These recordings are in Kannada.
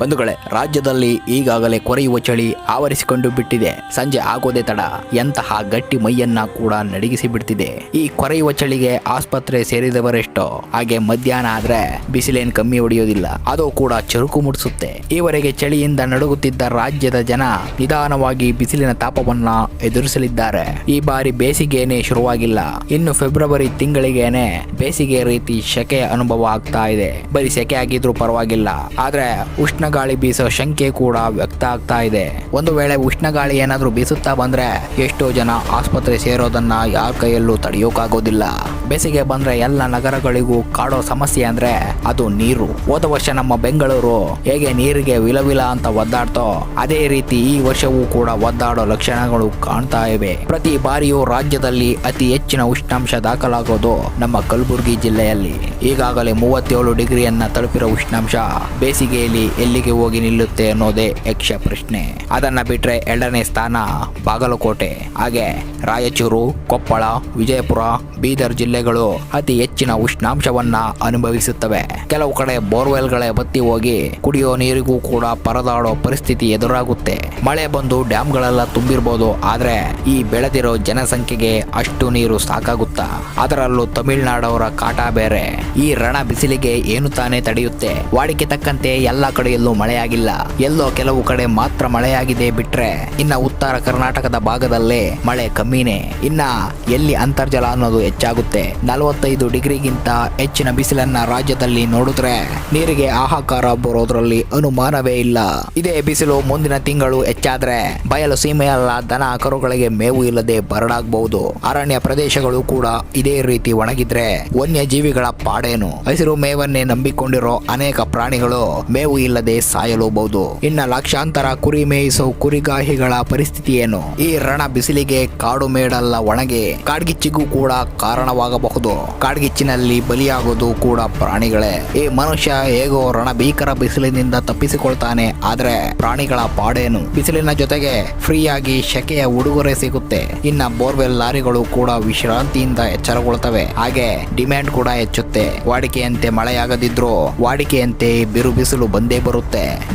ಬಂಧುಗಳೇ, ರಾಜ್ಯದಲ್ಲಿ ಈಗಾಗಲೇ ಕೊರೆಯುವ ಚಳಿ ಆವರಿಸಿಕೊಂಡು ಬಿಟ್ಟಿದೆ. ಸಂಜೆ ಆಗೋದೇ ತಡ, ಎಂತಹ ಗಟ್ಟಿ ಮೈಯನ್ನ ಕೂಡ ನಡಗಿಸಿ ಬಿಡ್ತಿದೆ ಈ ಕೊರೆಯುವ ಚಳಿಗೆ ಆಸ್ಪತ್ರೆ ಸೇರಿದವರೆಷ್ಟೋ, ಹಾಗೆ ಮಧ್ಯಾಹ್ನ ಆದ್ರೆ ಬಿಸಿಲೇನ್ ಕಮ್ಮಿ ಹೊಡೆಯೋದಿಲ್ಲ, ಅದು ಕೂಡ ಚುರುಕು ಮುಡಿಸುತ್ತೆ ಈವರೆಗೆ ಚಳಿಯಿಂದ ನಡುಗುತ್ತಿದ್ದ ರಾಜ್ಯದ ಜನ ನಿಧಾನವಾಗಿ ಬಿಸಿಲಿನ ತಾಪವನ್ನ ಎದುರಿಸಲಿದ್ದಾರೆ. ಈ ಬಾರಿ ಬೇಸಿಗೆನೇ ಶುರುವಾಗಿಲ್ಲ. ಇನ್ನು ಫೆಬ್ರವರಿ ತಿಂಗಳಿಗೇನೆ ಬೇಸಿಗೆ ರೀತಿ ಶೆಕೆ ಅನುಭವ ಆಗ್ತಾ ಇದೆ. ಬರೀ ಸೆಕೆ ಆಗಿದ್ರೂ ಪರವಾಗಿಲ್ಲ. ಆದ್ರೆ ಉಷ್ಣ ಗಾಳಿ ಬೀಸೋ ಶಂಕೆ ಕೂಡ ವ್ಯಕ್ತ ಆಗ್ತಾ ಇದೆ. ಒಂದು ವೇಳೆ ಉಷ್ಣ ಗಾಳಿ ಏನಾದ್ರೂ ಬೀಸುತ್ತಾ ಬಂದ್ರೆ ಎಷ್ಟೋ ಜನ ಆಸ್ಪತ್ರೆ ಸೇರೋದನ್ನ ಯಾರ ಕೈಯಲ್ಲೂ ತಡೆಯೋಕಾಗೋದಿಲ್ಲ. ಬೇಸಿಗೆ ಬಂದ್ರೆ ಎಲ್ಲ ನಗರಗಳಿಗೂ ಕಾಡೋ ಸಮಸ್ಯೆ ಅಂದ್ರೆ ಅದು ನೀರು. ಹೋದ ವರ್ಷ ನಮ್ಮ ಬೆಂಗಳೂರು ಹೇಗೆ ನೀರಿಗೆ ವಿಲವಿಲ ಅಂತ ಒದ್ದಾಡ್ತೋ ಅದೇ ರೀತಿ ಈ ವರ್ಷವೂ ಕೂಡ ಒದ್ದಾಡೋ ಲಕ್ಷಣಗಳು ಕಾಣ್ತಾ ಇವೆ. ಪ್ರತಿ ಬಾರಿಯೂ ರಾಜ್ಯದಲ್ಲಿ ಅತಿ ಹೆಚ್ಚಿನ ಉಷ್ಣಾಂಶ ದಾಖಲಾಗೋದು ನಮ್ಮ ಕಲಬುರಗಿ ಜಿಲ್ಲೆಯಲ್ಲಿ. ಈಗಾಗಲೇ ಮೂವತ್ತೇಳು ಡಿಗ್ರಿಯನ್ನ ತಲುಪಿರೋ ಉಷ್ಣಾಂಶ ಬೇಸಿಗೆಯಲ್ಲಿ ಎಲ್ಲಿಗೆ ಹೋಗಿ ನಿಲ್ಲುತ್ತೆ ಅನ್ನೋದೇ ಯಕ್ಷ ಪ್ರಶ್ನೆ. ಅದನ್ನ ಬಿಟ್ರೆ ಎರಡನೇ ಸ್ಥಾನ ಬಾಗಲಕೋಟೆ. ಹಾಗೆ ರಾಯಚೂರು, ಕೊಪ್ಪಳ, ವಿಜಯಪುರ, ಬೀದರ್ ಜಿಲ್ಲೆಗಳು ಅತಿ ಹೆಚ್ಚಿನ ಉಷ್ಣಾಂಶವನ್ನ ಅನುಭವಿಸುತ್ತವೆ. ಕೆಲವು ಕಡೆ ಬೋರ್ವೆಲ್ಗಳೇ ಬತ್ತಿ ಹೋಗಿ ಕುಡಿಯೋ ನೀರಿಗೂ ಕೂಡ ಪರದಾಡೋ ಪರಿಸ್ಥಿತಿ ಎದುರಾಗುತ್ತೆ. ಮಳೆ ಬಂದು ಡ್ಯಾಮ್ಗಳೆಲ್ಲ ತುಂಬಿರ್ಬೋದು, ಆದ್ರೆ ಈ ಬೆಳೆದಿರೋ ಜನಸಂಖ್ಯೆಗೆ ಅಷ್ಟು ನೀರು ಸಾಕಾಗುತ್ತಾ? ಅದರಲ್ಲೂ ತಮಿಳುನಾಡವರ ಕಾಟ ಬೇರೆ. ಈ ರಣ ಬಿಸಿಲಿಗೆ ಏನು ತಾನೇ ತಡೆಯುತ್ತೆ? ವಾಡಿಕೆ ತಕ್ಕಂತೆ ಎಲ್ಲ ಕಡೆಯಲ್ಲೂ ಮಳೆಯಾಗಿಲ್ಲ. ಎಲ್ಲೋ ಕೆಲವು ಕಡೆ ಮಾತ್ರ ಮಳೆಯಾಗಿದೆ ಬಿಟ್ರೆ, ಇನ್ನ ಉತ್ತರ ಕರ್ನಾಟಕದ ಭಾಗದಲ್ಲೇ ಮಳೆ ಕಮ್ಮಿನೇ. ಇನ್ನ ಎಲ್ಲಿ ಅಂತರ್ಜಲ ಅನ್ನೋದು ಹೆಚ್ಚಾಗುತ್ತೆ. ನಲವತ್ತೈದು ಡಿಗ್ರಿಗಿಂತ ಹೆಚ್ಚಿನ ಬಿಸಿಲನ್ನ ರಾಜ್ಯದಲ್ಲಿ ನೋಡಿದ್ರೆ, ನೀರಿಗೆ ಆಹಾಕಾರ ಬರೋದ್ರಲ್ಲಿ ಅನುಮಾನವೇ ಇಲ್ಲ. ಇದೇ ಬಿಸಿಲು ಮುಂದಿನ ತಿಂಗಳು ಹೆಚ್ಚಾದ್ರೆ, ಬಯಲು ಸೀಮೆಯಲ್ಲ ದನ ಕರುಗಳಿಗೆ ಮೇವು ಇಲ್ಲದೆ ಬರಡಾಗಬಹುದು. ಅರಣ್ಯ ಪ್ರದೇಶಗಳು ಕೂಡ ಇದೇ ರೀತಿ ಒಣಗಿದ್ರೆ ವನ್ಯಜೀವಿಗಳ ಪಾಡೇನು. ಹಸಿರು ಮೇವನ್ನೇ ನಂಬಿಕೊಂಡಿರೋ ಅನೇಕ ಪ್ರಾಣಿಗಳು ಮೇವು ಇಲ್ಲದೆ ಸಾಯಲೂಬಹುದು. ಇನ್ನ ಲಕ್ಷಾಂತರ ಕುರಿ ಮೇಯಿಸೋ ಕುರಿಗಾಹಿಗಳ ಪರಿಸ್ಥಿತಿ ಏನು ಈ ರಣ ಬಿಸಿಲಿಗೆ ಕಾಡು ಮೇಡಲ್ಲ ಒಣಗೆ. ಕಾಡ್ಗಿಚ್ಚಿಗೂ ಕೂಡ ಕಾರಣವಾಗಬಹುದು. ಕಾಡ್ಗಿಚ್ಚಿನಲ್ಲಿ ಬಲಿಯಾಗೋದು ಕೂಡ ಪ್ರಾಣಿಗಳೇ. ಈ ಮನುಷ್ಯ ಹೇಗೋ ರಣ ಭೀಕರ ಬಿಸಿಲಿನಿಂದ ತಪ್ಪಿಸಿಕೊಳ್ತಾನೆ. ಆದ್ರೆ ಪ್ರಾಣಿಗಳ ಪಾಡೇನು? ಬಿಸಿಲಿನ ಜೊತೆಗೆ ಫ್ರೀಯಾಗಿ ಶೆಕೆಯ ಉಡುಗೊರೆ ಸಿಗುತ್ತೆ. ಇನ್ನ ಬೋರ್ವೆಲ್ ಲಾರಿಗಳು ಕೂಡ ವಿಶ್ರಾಂತಿಯಿಂದ ಎಚ್ಚರಗೊಳ್ತವೆ. ಹಾಗೆ ಡಿಮ್ಯಾಂಡ್ ಕೂಡ ಹೆಚ್ಚುತ್ತೆ. ವಾಡಿಕೆಯಂತೆ ಮಳೆಯಾಗದಿದ್ರೂ ವಾಡಿಕೆಯಂತೆ ಬಿರು ಬಿಸಿಲು ಬಂದೇ ಬರುತ್ತೆ.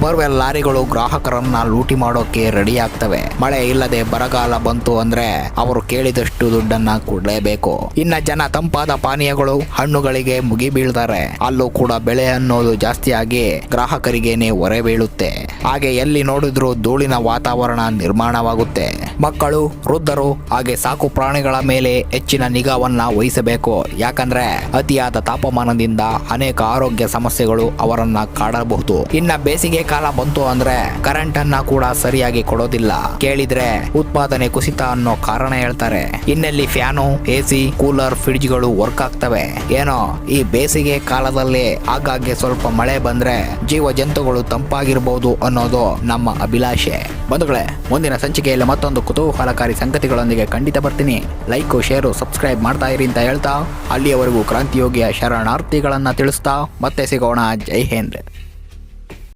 ಬೋರ್ವೆಲ್ ಲಾರಿಗಳು ಗ್ರಾಹಕರನ್ನ ಲೂಟಿ ಮಾಡೋಕೆ ರೆಡಿ ಆಗ್ತವೆ ಮಳೆ ಇಲ್ಲದೆ ಬರಗಾಲ ಬಂತು ಅಂದ್ರೆ ಅವರು ಕೇಳಿದಷ್ಟು ದುಡ್ಡನ್ನ ಕೊಡಲೇಬೇಕು. ಇನ್ನ ಜನ ತಂಪಾದ ಪಾನೀಯಗಳು ಹಣ್ಣುಗಳಿಗೆ ಮುಗಿ ಬೀಳ್ತಾರೆ ಅಲ್ಲೂ ಕೂಡ ಬೆಳೆ ಅನ್ನೋದು ಜಾಸ್ತಿ ಆಗಿ ಗ್ರಾಹಕರಿಗೇನೆ ಹೊರೆ ಬೀಳುತ್ತೆ. ಹಾಗೆ ಎಲ್ಲಿ ನೋಡಿದ್ರು ಧೂಳಿನ ವಾತಾವರಣ ನಿರ್ಮಾಣವಾಗುತ್ತೆ. ಮಕ್ಕಳು, ವೃದ್ಧರು ಹಾಗೆ ಸಾಕು ಪ್ರಾಣಿಗಳ ಮೇಲೆ ಹೆಚ್ಚಿನ ನಿಗಾವನ್ನ ವಹಿಸಬೇಕು. ಯಾಕಂದ್ರೆ ಅತಿಯಾದ ತಾಪಮಾನದಿಂದ ಅನೇಕ ಆರೋಗ್ಯ ಸಮಸ್ಯೆಗಳು ಅವರನ್ನ ಕಾಡಬಹುದು. ಇನ್ನ ಬೇಸಿಗೆ ಕಾಲ ಬಂತು ಅಂದ್ರೆ ಕರೆಂಟ್ ಅನ್ನ ಕೂಡ ಸರಿಯಾಗಿ ಕೊಡೋದಿಲ್ಲ. ಕೇಳಿದ್ರೆ ಉತ್ಪಾದನೆ ಕುಸಿತ ಅನ್ನೋ ಕಾರಣ ಹೇಳ್ತಾರೆ. ಇನ್ನೆಲ್ಲಿ ಫ್ಯಾನು ಎಸಿ ಕೂಲರ್ ಫ್ರಿಡ್ಜ್ಗಳು ವರ್ಕ್ ಆಗ್ತವೆ. ಏನೋ ಈ ಬೇಸಿಗೆ ಕಾಲದಲ್ಲಿ ಆಗಾಗ್ಗೆ ಸ್ವಲ್ಪ ಮಳೆ ಬಂದ್ರೆ ಜೀವ ಜಂತುಗಳು ತಂಪಾಗಿರ್ಬಹುದು ಅನ್ನೋದು ನಮ್ಮ ಅಭಿಲಾಷೆ. ಬಂಧುಗಳೇ, ಮುಂದಿನ ಸಂಚಿಕೆಯಲ್ಲಿ ಮತ್ತೊಂದು ಕುತೂಹಲಕಾರಿ ಸಂಗತಿಗಳೊಂದಿಗೆ ಖಂಡಿತ ಬರ್ತೀನಿ. ಲೈಕ್, ಶೇರು, ಸಬ್ಸ್ಕ್ರೈಬ್ ಮಾಡ್ತಾ ಇರಿ ಅಂತ ಹೇಳ್ತಾ, ಅಲ್ಲಿಯವರೆಗೂ ಕ್ರಾಂತಿಯೋಗಿಯ ಶರಣಾರ್ಥಿಗಳನ್ನ ತಿಳಿಸ್ತಾ, ಮತ್ತೆ ಸಿಗೋಣ. ಜೈ ಹಿಂದ್.